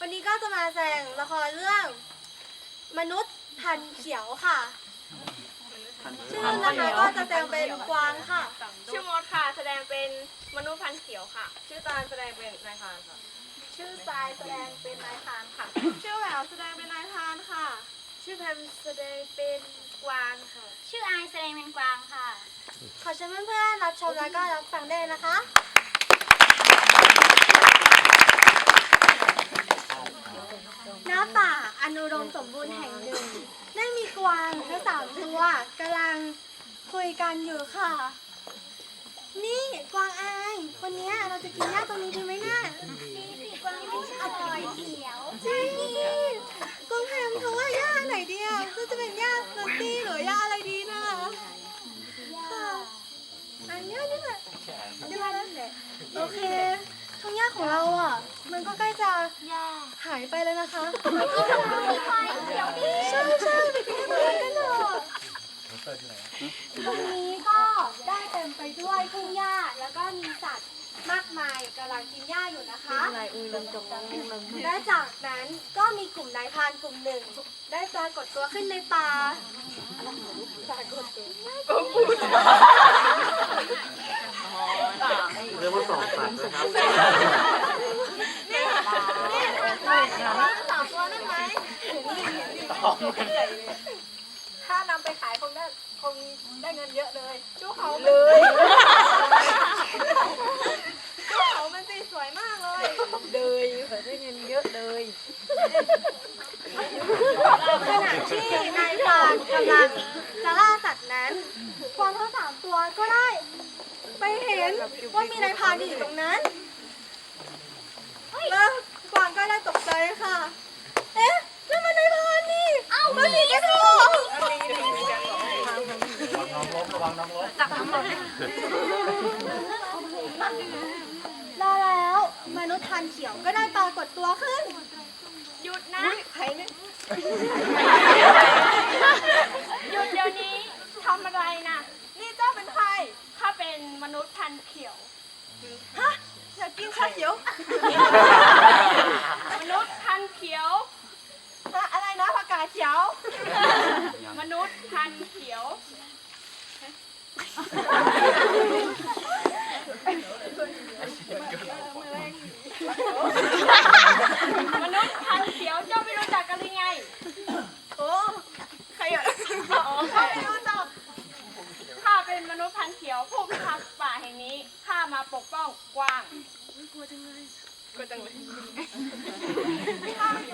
วันนี้ก็จะมาแสดงละครเรื่อง มนุษย์พันธุ์เขียวค่ะ ชื่อนะคะก็จะแสดงเป็นกวางค่ะ ชื่อมดค่ะ แสดงเป็นมนุษย์พันธุ์เขียวค่ะ ชื่อตาลแสดงเป็นนายพรานค่ะ ชื่อทรายแสดงเป็นนายพรานค่ะ ชื่อแหววแสดงเป็นนายพรานค่ะ ชื่อแพมแสดงเป็นกวางค่ะ ชื่อไอายแสดงเป็นกวางค่ะ ขอเชิญเพื่อนๆรับชมแล้วก็รับฟังได้เลยนะคะ ณป่า อนุรมสมบูรณ์แห่งหนึ่ง ได้มีกวางทั้งสามตัวกำลังคุยกันอยู่ค่ะ นี่กวางอายคนนี้เราจะกินหญ้าตรงนี้ดีไหมเนี่ยดีสิกวางไม่ใช่อร่อยเขียวจริงกวางแพมเธอว่าหญ้าไหนดีอะก็จะเป็นหญ้าเนอร์ตี้หรือหญ้าอะไรดีนะค่ะอันนี้ยนี่แหละนี่และนั่นแหละโอเคท้องหญ้าของเราอะ มันก็ใกล้จะย่าหายไปแล้วนะคะมีควายเขียวดิใช่ใช่ไปกินกันกันเถอะตรงนี้ก็ได้เต็มไปด้วยทุ่งหญ้าแล้วก็มีสัตว์มากมายกำลังกินหญ้าอยู่นะคะและจากนั้นก็มีกลุ่มนายพรานกลุ่มหนึ่ง ได้ปรากฏตัวขึ้นในป่าปรากฏตัว เรียกว่าสองสัตว์นะครับ นี่นี่ค่ะสามตัวนั่นไหม ถ้านำไปขายคงได้คงได้เงินเยอะเลยดูเขาเลยดูเขามันสีสวยมากเลยเลยได้เงินเยอะเลยขณะที่นายพรานกำลังจะล่าสัตว์นั้นกวางทั้งสามตัวก็ได้ ไปเห็นว่ามีนายพรานอยู่ตรงนั้นแล้วกวางก็ได้ตกใจค่ะ เอ๊ะนั่นมันนายพราน นี่เอ้ามันหนีกันเหรอน้องล้มระวังน้องล้มได้แล้วมนุษย์ทันเขียวก็ได้ปรากฏตัวขึ้น หยุดนะใครเนี่ยหยุดเดี๋ยวนี้ทำอะไรนะนี่เจ้าเป็นใครข้าเป็นมนุษย์พันเขียว ฮะอยากกินชาเขียว มนุษย์พันเขียว นะผักกาดเขียว มนุษย์พันธุ์เขียว มนุษย์พันธุ์เขียวเจ้าไม่รู้จักกันหรือไง โอ้ใครอะข้าไม่รู้จักข้าเป็นมนุษย์พันธุ์เขียวผู้พิทักษ์ป่าแห่งนี้ข้ามาปกป้องกวางข้าข้าไม่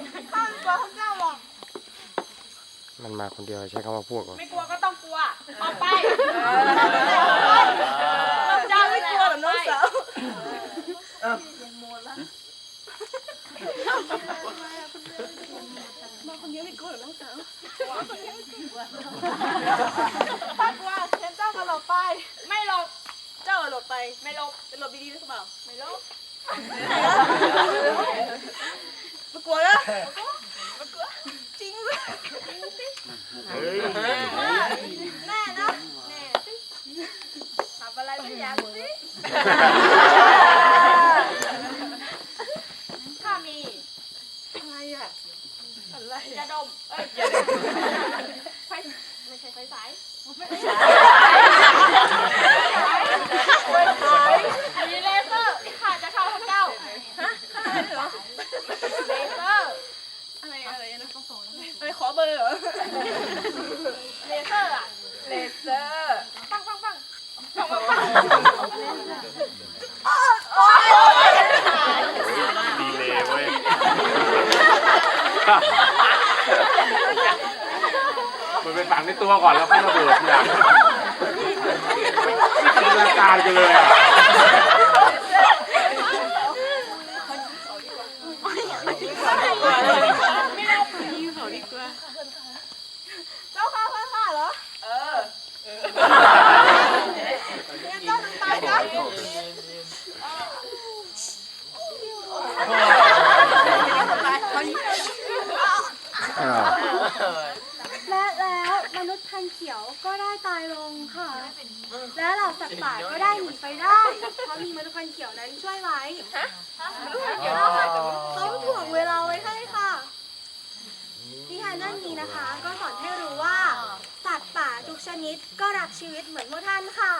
กลัวพวกเจ้าหรอก มันมาคนเดียวใช้คำว่าพวกเหรอไม่กลัวก็ต้องกลัวออกไปเจ้าไม่กลัวหรอน้องสาวมาคนเดียวไม่กลัวหรอน้องสาวถ้ากลัวเห็นเจ้ามาหลบไป ไม่หลบ เจ้าหลบไป ไม่หลบเป็นหลบดีๆหรือเปล่า ไม่หลบไม่กลัวแล้วจริงไหม เฮ้ยแน่นะทำอะไรไม่อยากสิถ้ามี อะไรอะ อะไร ยาดม เอ้ยยาดมไฟไม่ใช่ไฟสายมีเลเซอร์ข้าจะเข้าพวกเจ้า ฮะอะไรเหรอ เลเซอร์ อะไร อะไรนะอะไรขอเบอร์เหรอเลเซอร์อะเลเซอร์ปังปังปังดีเลยเว้ยมันเป็นฝังในตัวก่อนแล้วค่อยระเบิดทีหลัง และแล้วมนุษย์พันเขียวก็ได้ตายลงค่ะ และเหล่าสัตว์ป่าก็ได้หนีไปได้ เพราะมีมนุษย์พันเขียวนั้นช่วยไว้ฮะเขาถ่วงเวลาไว้ให้ค่ะนี่ค่ะนั่นนี้นะคะ ก็สอนให้รู้ว่า สัตว์ป่าทุกชนิดก็รักชีวิตเหมือนพวกท่านค่ะ